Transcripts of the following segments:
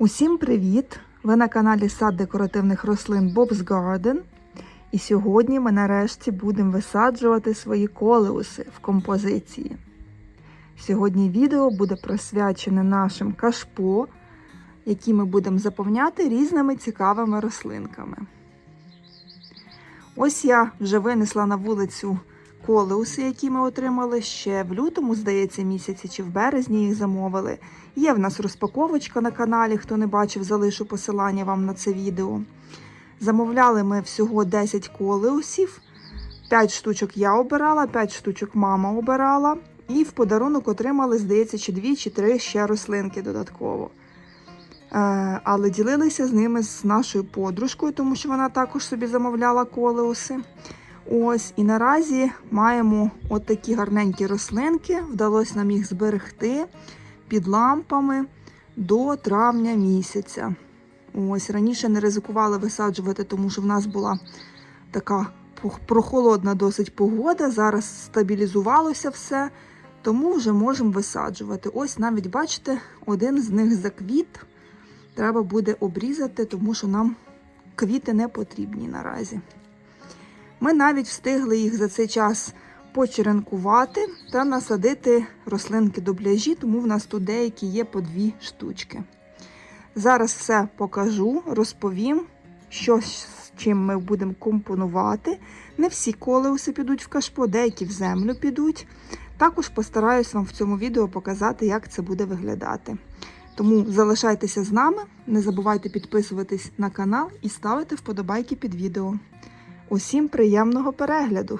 Усім привіт! Ви на каналі Сад декоративних рослин Bob's Garden. І сьогодні ми нарешті будемо висаджувати свої колеуси в композиції. Сьогодні відео буде присвячене нашим кашпо, які ми будемо заповняти різними цікавими рослинками. Ось я вже винесла на вулицю колеуси, які ми отримали ще в лютому, здається, місяці чи в березні їх замовили. Є в нас розпаковочка на каналі. Хто не бачив, залишу посилання вам на це відео. Замовляли ми всього 10 колеусів. 5 штучок я обирала, 5 штучок мама обирала. І в подарунок отримали, здається, чи 2 чи 3 ще рослинки додатково. Е, але ділилися з ними з нашою подружкою, тому що вона також собі замовляла колеуси. Ось, і наразі маємо от такі гарненькі рослинки. Вдалося нам їх зберегти під лампами до травня місяця. Ось раніше не ризикували висаджувати, тому що в нас була така прохолодна досить погода. Зараз стабілізувалося все, тому вже можемо висаджувати. Ось навіть бачите, один з них заквіт. Треба буде обрізати, тому що нам квіти не потрібні наразі. Ми навіть встигли їх за цей час почеренкувати та насадити рослинки до бляжі, тому в нас тут деякі є по дві штучки. Зараз все покажу, розповім, що з чим ми будемо компонувати. Не всі колеуси підуть в кашпо, деякі в землю підуть. Також постараюсь вам в цьому відео показати, як це буде виглядати. Тому залишайтеся з нами, не забувайте підписуватись на канал і ставити вподобайки під відео. Усім приємного перегляду!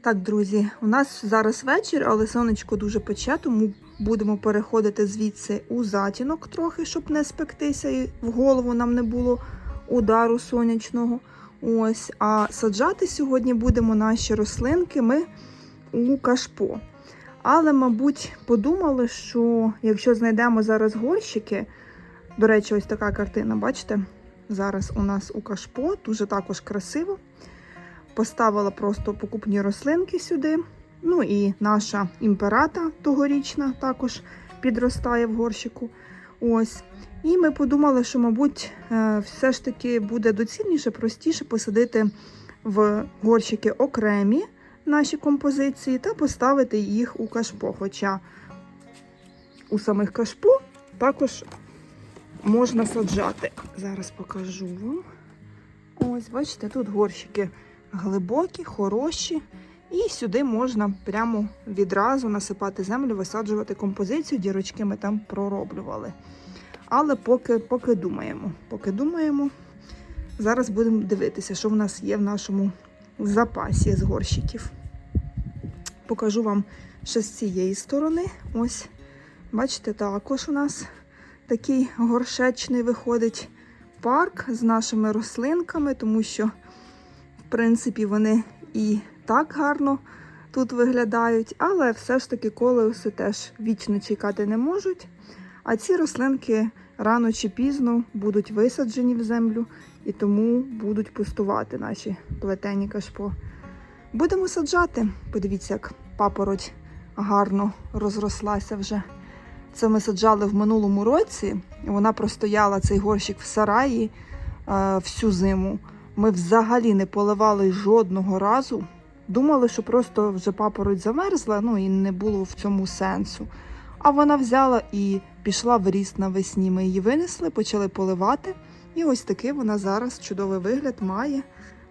Так, друзі, у нас зараз вечір, але сонечко дуже пече, тому будемо переходити звідси у затінок трохи, щоб не спектися, і в голову нам не було удару сонячного. Ось, А саджати сьогодні будемо наші рослинки ми у кашпо. Але, мабуть, подумали, що якщо знайдемо зараз горщики, до речі, ось така картина, бачите? Зараз у нас у кашпо, дуже також красиво. Поставила просто покупні рослинки сюди. Ну і наша імперата тогорічна також підростає в горщику. Ось. І ми подумали, що, мабуть, е, все ж таки буде доцільніше, простіше посадити в горщики окремі наші композиції та поставити їх у кашпо. Хоча у самих кашпо також можна саджати. Зараз покажу вам. Ось, бачите, тут горщики глибокі, хороші. І сюди можна прямо відразу насипати землю, висаджувати композицію, дірочки ми там пророблювали. Але поки поки думаємо, поки думаємо, зараз будемо дивитися, що в нас є в нашому запасі з горщиків. Покажу вам ще з цієї сторони. Ось, бачите, також у нас такий горшечний виходить парк з нашими рослинками, тому що, в принципі, вони і так гарно тут виглядають, але все ж таки колеуси теж вічно чекати не можуть. А ці рослинки рано чи пізно будуть висаджені в землю і тому будуть пустувати наші плетені кашпо. Будемо саджати. Подивіться, як папороть гарно розрослася вже. Це ми саджали в минулому році. Вона простояла цей горщик в сараї е, всю зиму. Ми взагалі не поливали жодного разу. Думали, що просто вже папороть замерзла, ну і не було в цьому сенсу. А вона взяла і пішла в ріст навесні. Ми її винесли, почали поливати. І ось такий вона зараз чудовий вигляд має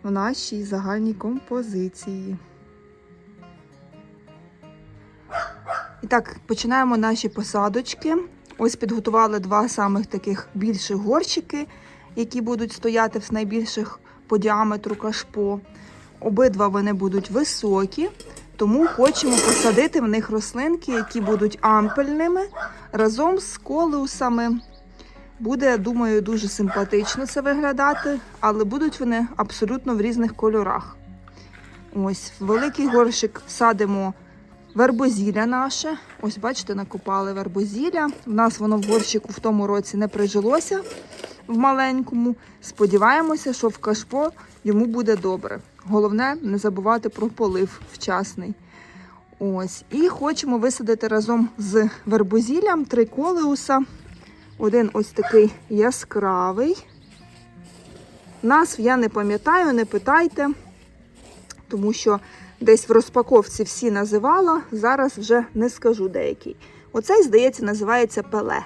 в нашій загальній композиції. І так, починаємо наші посадочки. Ось підготували два самих таких більших горщики, які будуть стояти в найбільших по діаметру кашпо. Обидва вони будуть високі, тому хочемо посадити в них рослинки, які будуть ампельними разом з колеусами. Буде, думаю, дуже симпатично це виглядати, але будуть вони абсолютно в різних кольорах. Ось, великий горщик садимо вербозілля наше. Ось, бачите, накопали вербозілля. У нас воно в горщику в тому році не прижилося в маленькому. Сподіваємося, що в кашпо йому буде добре. Головне не забувати про полив вчасний. Ось. І хочемо висадити разом з вербозіллям три колеуса. Один ось такий яскравий. Назв я не пам'ятаю, не питайте, тому що десь в розпаковці всі називала, зараз вже не скажу деякий. Оцей, здається, називається пеле.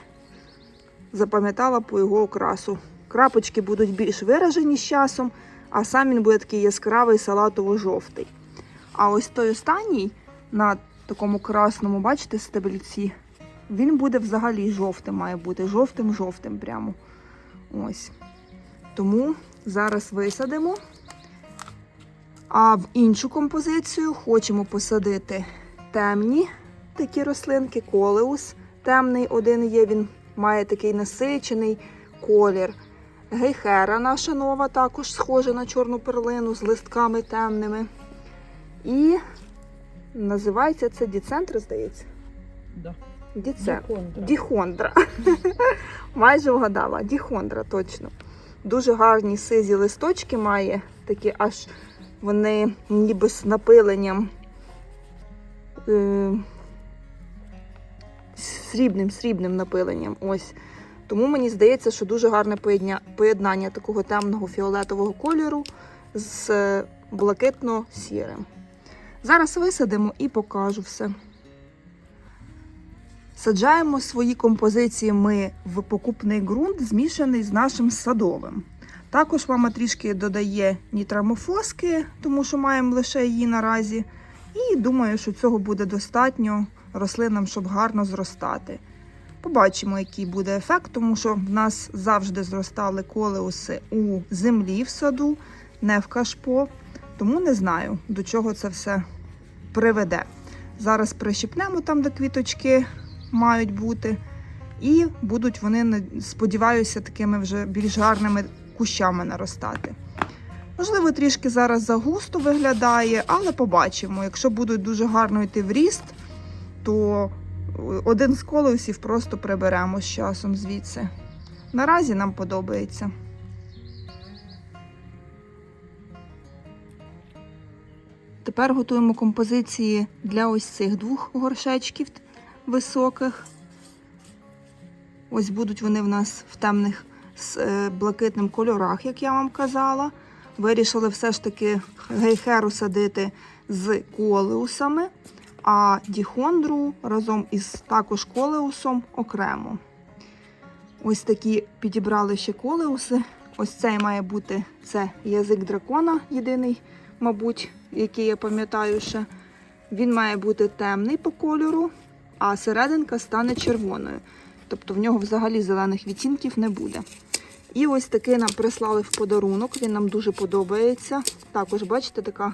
Запам'ятала по його окрасу. Крапочки будуть більш виражені з часом, а сам він буде такий яскравий салатово-жовтий. А ось той останній на такому красному, бачите, стебельці, він буде взагалі жовтим, має бути жовтим-жовтим прямо. Ось. Тому зараз висадимо. А в іншу композицію хочемо посадити темні такі рослинки, колеус. Темний один є, він має такий насичений колір. Гейхера наша нова, також схожа на чорну перлину з листками темними. І називається це діцентр, здається. Да. Діцентр. Діхондра. Діхондра. Майже вгадала. Діхондра, точно. Дуже гарні сизі листочки має, такі аж вони ніби з напиленням. Е, срібним, срібним напиленням. Ось. Тому мені здається, що дуже гарне поєднання такого темного фіолетового кольору з е, блакитно-сірим. Зараз висадимо і покажу все. Саджаємо свої композиції ми в покупний ґрунт, змішаний з нашим садовим. Також мама трішки додає нітрамофоски, тому що маємо лише її наразі. І думаю, що цього буде достатньо рослинам, щоб гарно зростати. Побачимо, який буде ефект, тому що в нас завжди зростали колеуси у землі в саду, не в кашпо. Тому не знаю, до чого це все приведе. Зараз прищипнемо там, де квіточки мають бути. І будуть вони, сподіваюся, такими вже більш гарними кущами наростати. Можливо, трішки зараз загусто виглядає, але побачимо. Якщо будуть дуже гарно йти в ріст, то е, один з колосів просто приберемо з часом звідси. Наразі нам подобається. Тепер готуємо композиції для ось цих двох горшечків високих. Ось будуть вони в нас в темних з е, блакитним кольорах, як я вам казала. Вирішили все ж таки гейхеру садити з колеусами, а діхондру разом із також колеусом окремо. Ось такі підібрали ще колеуси. Ось цей має бути це язик дракона, єдиний, мабуть, який я пам'ятаю ще. Він має бути темний по кольору, а серединка стане червоною. Тобто в нього взагалі зелених відтінків не буде. І ось такий нам прислали в подарунок. Він нам дуже подобається. Також, бачите, така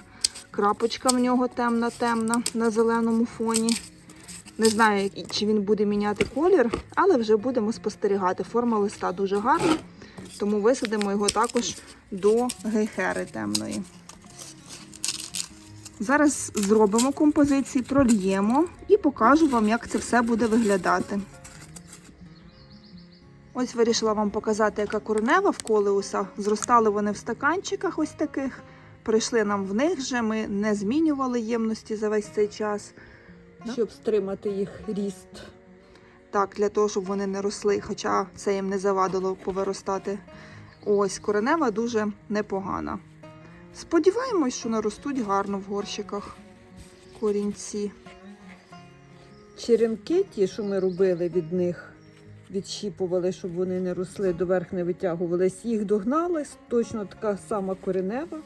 крапочка в нього темна-темна на зеленому фоні. Не знаю, чи він буде міняти колір, але вже будемо спостерігати. Форма листа дуже гарна, тому висадимо його також до гейхери темної. Зараз зробимо композиції, прольємо і покажу вам, як це все буде виглядати. Ось вирішила вам показати, яка коренева в колеуса. Зростали вони в стаканчиках ось таких. Прийшли нам в них вже. Ми не змінювали ємності за весь цей час. Щоб стримати їх ріст. Так, для того, щоб вони не росли, хоча це їм не завадило повиростати. Ось коренева дуже непогана. Сподіваємось, що наростуть гарно в горщиках корінці. Черенки, ті, що ми робили від них, відщіпували, щоб вони не росли, доверх не витягувались. Їх догнали, точно така сама коренева.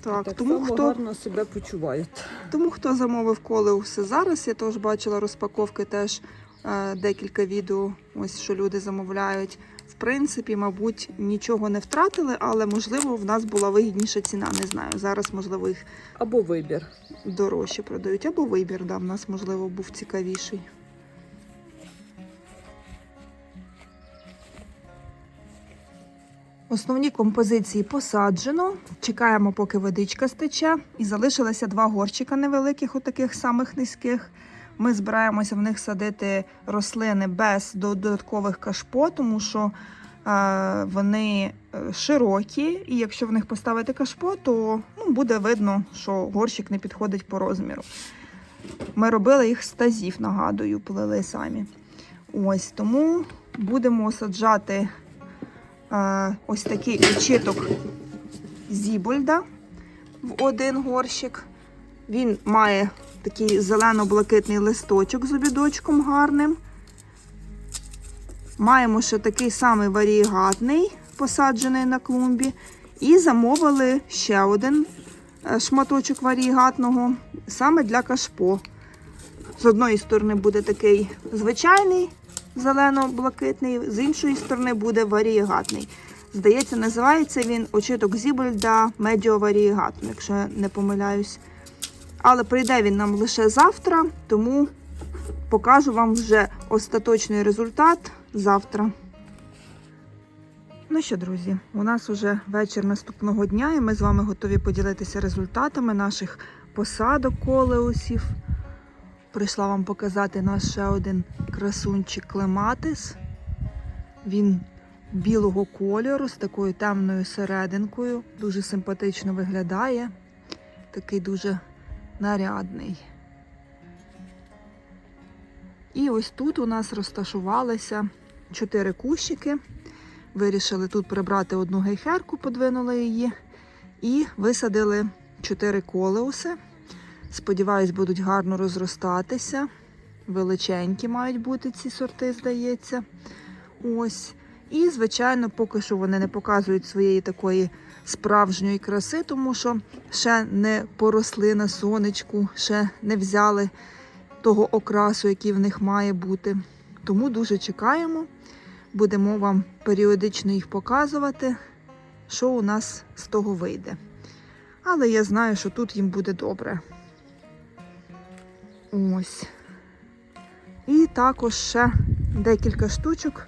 Так, так тому само хто гарно себе почувають. Тому хто замовив колеуси зараз, я теж бачила розпаковки, теж е, декілька відео, ось що люди замовляють. В принципі, мабуть, нічого не втратили, але можливо в нас була вигідніша ціна. Не знаю. Зараз, можливо, їх Або вибір. дорожче продають, або вибір, да, в нас, можливо, був цікавіший. Основні композиції посаджено. Чекаємо, поки водичка стече. І залишилося два горщика невеликих, отаких самих низьких. Ми збираємося в них садити рослини без додаткових кашпо, тому що е, вони е, широкі, і якщо в них поставити кашпо, то ну, буде видно, що горщик не підходить по розміру. Ми робили їх з тазів, нагадую, плели самі. Ось тому будемо саджати ось такий очіток Зібольда в один горщик. Він має такий зелено-блакитний листочок з обідочком гарним. Маємо ще такий самий варієгатний, посаджений на клумбі. І замовили ще один е, шматочок варієгатного саме для кашпо. З одної сторони буде такий звичайний зелено-блакитний, з іншої сторони буде варієгатний. Здається, називається він очіток Зібольда медіоварієгатно, якщо я не помиляюсь. Але прийде він нам лише завтра, тому покажу вам вже остаточний результат завтра. Ну що, друзі, у нас вже вечір наступного дня, і ми з вами готові поділитися результатами наших посадок колеусів. Прийшла вам показати наш ще один красунчик клематис. Він білого кольору з такою темною серединкою. Дуже симпатично виглядає. Такий дуже нарядний. І ось тут у нас розташувалися чотири кущики. Вирішили тут прибрати одну гейхерку, подвинули її. І висадили чотири колеуси. Сподіваюсь, будуть гарно розростатися. Величенькі мають бути ці сорти, здається. Ось. І, звичайно, поки що вони не показують своєї такої справжньої краси, тому що ще не поросли на сонечку, ще не взяли того окрасу, який в них має бути. Тому дуже чекаємо. Будемо вам періодично їх показувати, що у нас з того вийде. Але я знаю, що тут їм буде добре. Ось. І також ще декілька штучок,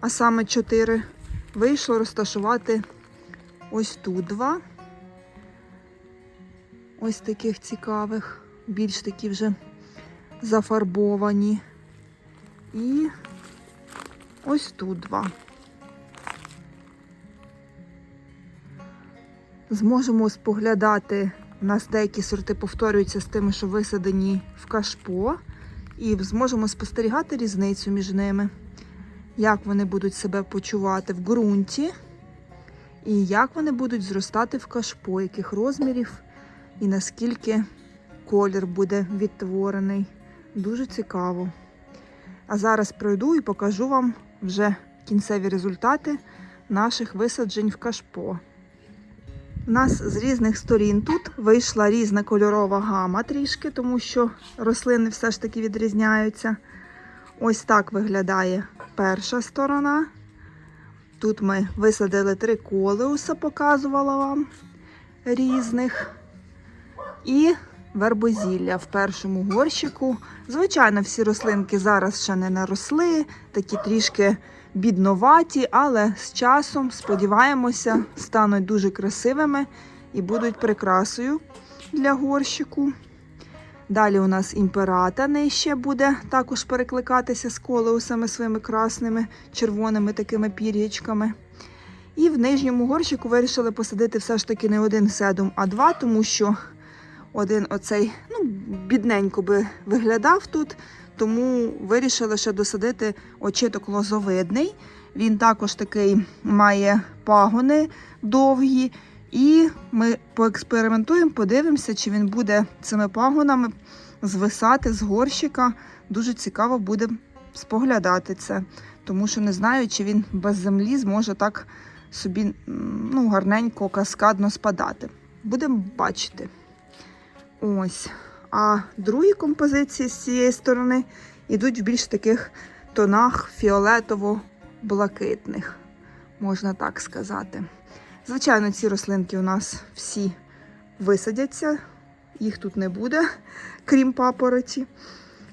а саме чотири, вийшло розташувати ось тут два. Ось таких цікавих, більш такі вже зафарбовані. І ось тут два. Зможемо споглядати. У нас деякі сорти повторюються з тими, що висадені в кашпо, і зможемо спостерігати різницю між ними, як вони будуть себе почувати в ґрунті, і як вони будуть зростати в кашпо, яких розмірів і наскільки колір буде відтворений. Дуже цікаво. А зараз пройду і покажу вам вже кінцеві результати наших висаджень в кашпо. У нас з різних сторін тут вийшла різна кольорова гама трішки, тому що рослини все ж таки відрізняються. Ось так виглядає перша сторона. Тут ми висадили три колеуса, показувала вам різних. І вербозілля в першому горщику. Звичайно, всі рослинки зараз ще не наросли, такі трішки бідноваті, але з часом, сподіваємося, стануть дуже красивими і будуть прикрасою для горщику. Далі у нас імперата нижче буде також перекликатися з колеусами своїми красними, червоними такими пір'ячками. І в нижньому горщику вирішили посадити все ж таки не один седум, а два, тому що один оцей ну, бідненько би виглядав тут, тому вирішили ще досадити очиток лозовидний. Він також такий має пагони довгі. І ми поекспериментуємо, подивимося, чи він буде цими пагонами звисати з горщика. Дуже цікаво буде споглядати це, тому що не знаю, чи він без землі зможе так собі ну, гарненько, каскадно спадати. Будемо бачити. Ось. А другі композиції з цієї сторони йдуть в більш таких тонах фіолетово-блакитних, можна так сказати. Звичайно, ці рослинки у нас всі висадяться, їх тут не буде, крім папороті.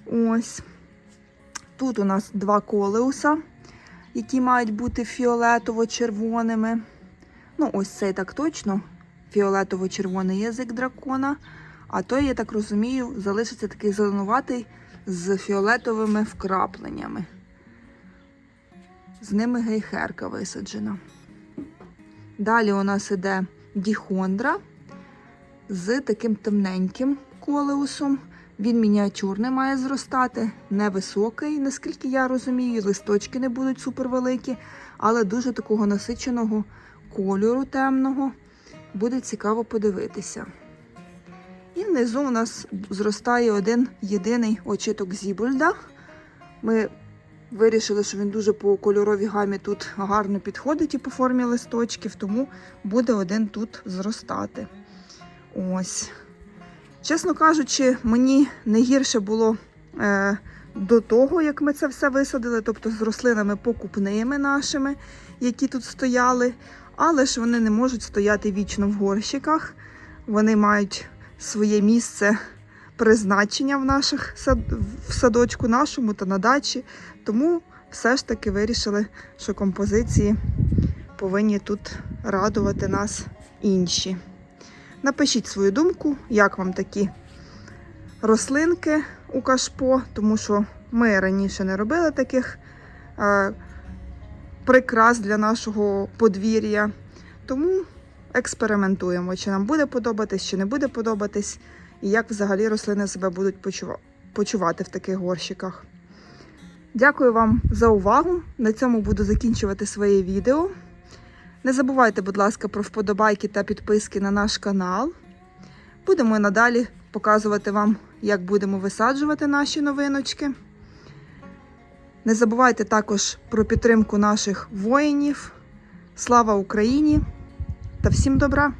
Ось. Тут у нас два колеуса, які мають бути фіолетово-червоними. Ну, ось цей так точно. Фіолетово-червоний язик дракона. А той, я так розумію, залишиться такий зеленуватий з фіолетовими вкрапленнями. З ними гейхерка висаджена. Далі у нас іде діхондра з таким темненьким колеусом. Він мініатюрний має зростати, невисокий, наскільки я розумію, листочки не будуть супервеликі, але дуже такого насиченого кольору темного. Буде цікаво подивитися. Внизу у нас зростає один єдиний очиток зібульда. Ми вирішили, що він дуже по кольоровій гамі тут гарно підходить і по формі листочків, тому буде один тут зростати. Ось. Чесно кажучи, мені не гірше було е, до того, як ми це все висадили, тобто з рослинами покупними нашими, які тут стояли. Але ж вони не можуть стояти вічно в горщиках. Вони мають своє місце призначення в наших в садочку нашому та на дачі. Тому все ж таки вирішили, що композиції повинні тут радувати нас інші. Напишіть свою думку, як вам такі рослинки у кашпо, тому що ми раніше не робили таких е, прикрас для нашого подвір'я. Тому експериментуємо, чи нам буде подобатись, чи не буде подобатись, і як взагалі рослини себе будуть почува- почувати в таких горщиках. Дякую вам за увагу. На цьому буду закінчувати своє відео. Не забувайте, будь ласка, про вподобайки та підписки на наш канал. Будемо надалі показувати вам, як будемо висаджувати наші новиночки. Не забувайте також про підтримку наших воїнів. Слава Україні та всім добра!